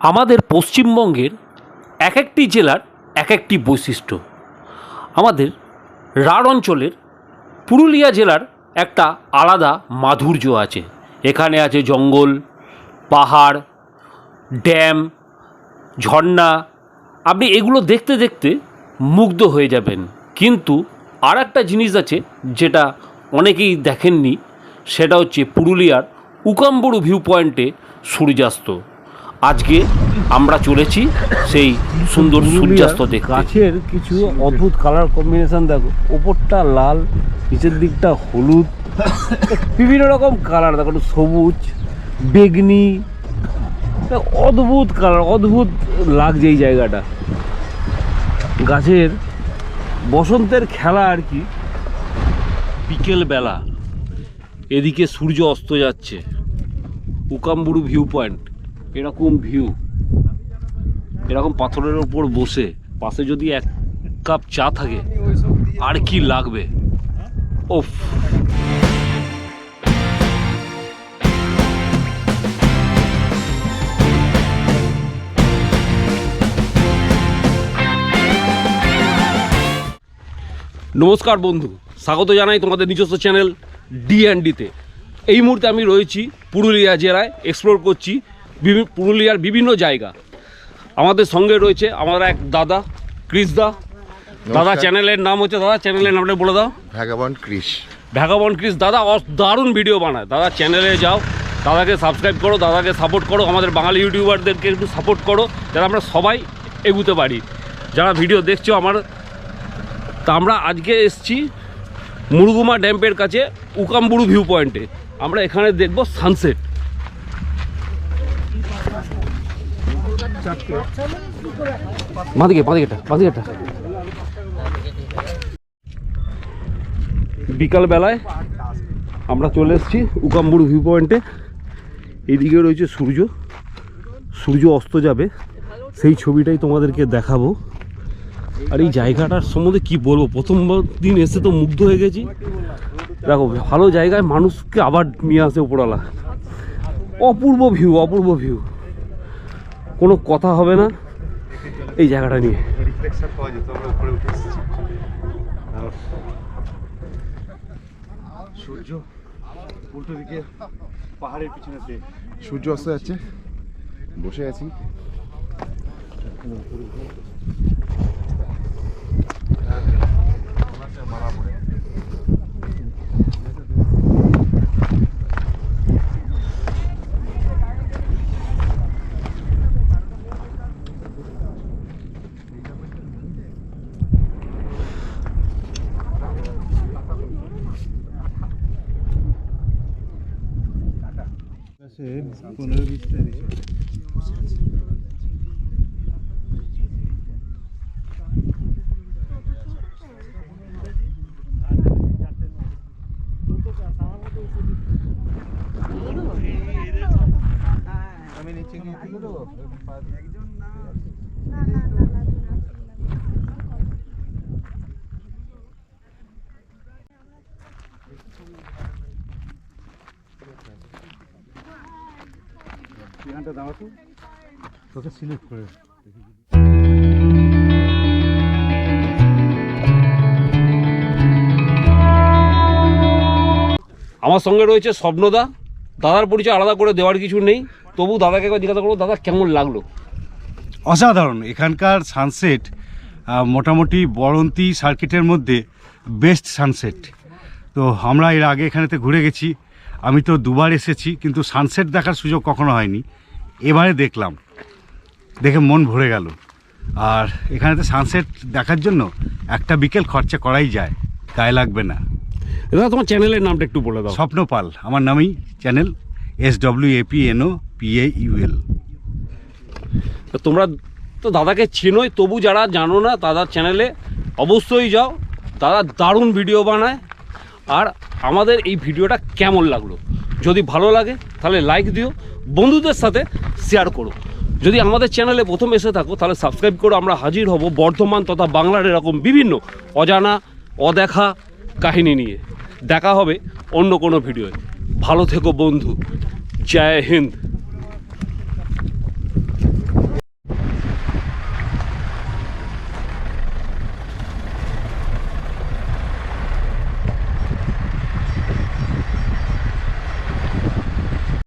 আমাদের পশ্চিমবঙ্গের এক একটি জেলার এক একটি বৈশিষ্ট্য। আমাদের রাঢ় অঞ্চলের পুরুলিয়া জেলার একটা আলাদা মাধুর্য আছে। এখানে আছে জঙ্গল, পাহাড়, ড্যাম, ঝর্ণা। আপনি এগুলো দেখতে দেখতে মুগ্ধ হয়ে যাবেন। কিন্তু আর একটা জিনিস আছে যেটা অনেকেই দেখেননি, সেটা হচ্ছে পুরুলিয়ার উকাম্বুরু ভিউ পয়েন্টে সূর্যাস্ত। আজকে আমরা চলেছি সেই সুন্দর সূর্যাস্ত দেখতে। গাছের কিছু অদ্ভুত কালার কম্বিনেশন দেখো ওপরটা লাল নিচের দিকটা হলুদ বিভিন্ন রকম কালার দেখো সবুজ বেগনি অদ্ভুত কালার অদ্ভুত লাগছে এই জায়গাটা। গাছের বসন্তের খেলা আর কি বিকেল বেলা এদিকে সূর্য অস্ত যাচ্ছে উকাম্বুরু ভিউ পয়েন্ট এরকম ভিউ এরকম পাথরের ওপর বসে, পাশে যদি এক কাপ চা থাকে, আর কি লাগবে? ওফ নমস্কার বন্ধু, স্বাগত জানাই তোমাদের নিজস্ব চ্যানেল ডি অ্যান্ড ডিতে এই মুহূর্তে আমি রয়েছি পুরুলিয়া জেলায় এক্সপ্লোর করছি পুরুলিয়ার বিভিন্ন জায়গা। আমাদের সঙ্গে রয়েছে আমার এক দাদা ক্রিস দা। দাদা চ্যানেলের নাম হচ্ছে দাদা চ্যানেলের নামটা বলে দাও। Vagabond Chris. ভ্যাগাবন ক্রিস দাদা দারুণ ভিডিও বানায়। দাদা চ্যানেলে যাও দাদাকে সাবস্ক্রাইব করো দাদাকে সাপোর্ট করো আমাদের বাঙালি ইউটিউবারদেরকে একটু সাপোর্ট করো যাতে আমরা সবাই এগুতে পারি। যারা ভিডিও দেখছ আমার তা আমরা আজকে এসছি মুরগুমা ড্যাম্পের কাছে উকামবুড়ু ভিউ পয়েন্টে আমরা এখানে দেখব সানসেট বিকাল বেলায় আমরা চলে এসেছি উকাম্বুড়ু ভিউ পয়েন্টে এদিকে রয়েছে সূর্য। সূর্য অস্ত যাবে। সেই ছবিটাই তোমাদেরকে দেখাবো। আর এই জায়গাটার সম্বন্ধে কি বলব? প্রথম দিন এসে তো মুগ্ধ হয়ে গেছি। দেখো, ভালো জায়গায় মানুষকে আবার নিয়ে আসে উপরওয়ালা। অপূর্ব ভিউ অপূর্ব ভিউ কোনো কথা হবে না। এই জায়গাটা নিয়ে। সূর্য উল্টো দিকে পাহাড়ের পিছনেতে সূর্য অস্ত যাচ্ছে। বসে আছি। পনেরো বিশ তারিখ আমি নিচে গিয়ে তুলে দেবো এখানটা দাঁড়াতো তোকে সিলেক্ট করে আমার সঙ্গে রয়েছে স্বপ্নদা। দাদার পরিচয় আলাদা করে দেওয়ার কিছু নেই। তবু দাদাকে একবার জিজ্ঞাসা করব দাদা কেমন লাগল? অসাধারণ। এখানকার সানসেট মোটামুটি বরন্তি সার্কিটের মধ্যে বেস্ট সানসেট তো আমরা এর আগে এখানেতে ঘুরে গেছি। আমি তো দুবার এসেছি কিন্তু সানসেট দেখার সুযোগ কখনো হয়নি। এবারে দেখলাম। দেখে মন ভরে গেল। আর এখানে তো সানসেট দেখার জন্য একটা বিকেল খরচা করাই যায়। গায়ে লাগবে না। দাদা তোমার চ্যানেলের নামটা একটু বলে দাও। স্বপ্নপাল। আমার নামই channel S W AP NO PA UL তো তোমরা তো দাদাকে চেনোই তবু যারা জানো না দাদার চ্যানেলে অবশ্যই যাও। দাদা দারুণ ভিডিও বানায়। আর আমাদের এই ভিডিওটা কেমন লাগল? যদি ভালো লাগে, তাহলে লাইক দিও, বন্ধুদের সাথে শেয়ার করো। যদি আমাদের চ্যানেলে প্রথম এসে থাকো, তাহলে সাবস্ক্রাইব করো, আমরা হাজির হব বর্ধমান তথা বাংলার এরকম বিভিন্ন অজানা, অদেখা কাহিনী নিয়ে। দেখা হবে অন্য কোনো ভিডিওয় ভালো থেকো বন্ধু। জয় হিন্দ।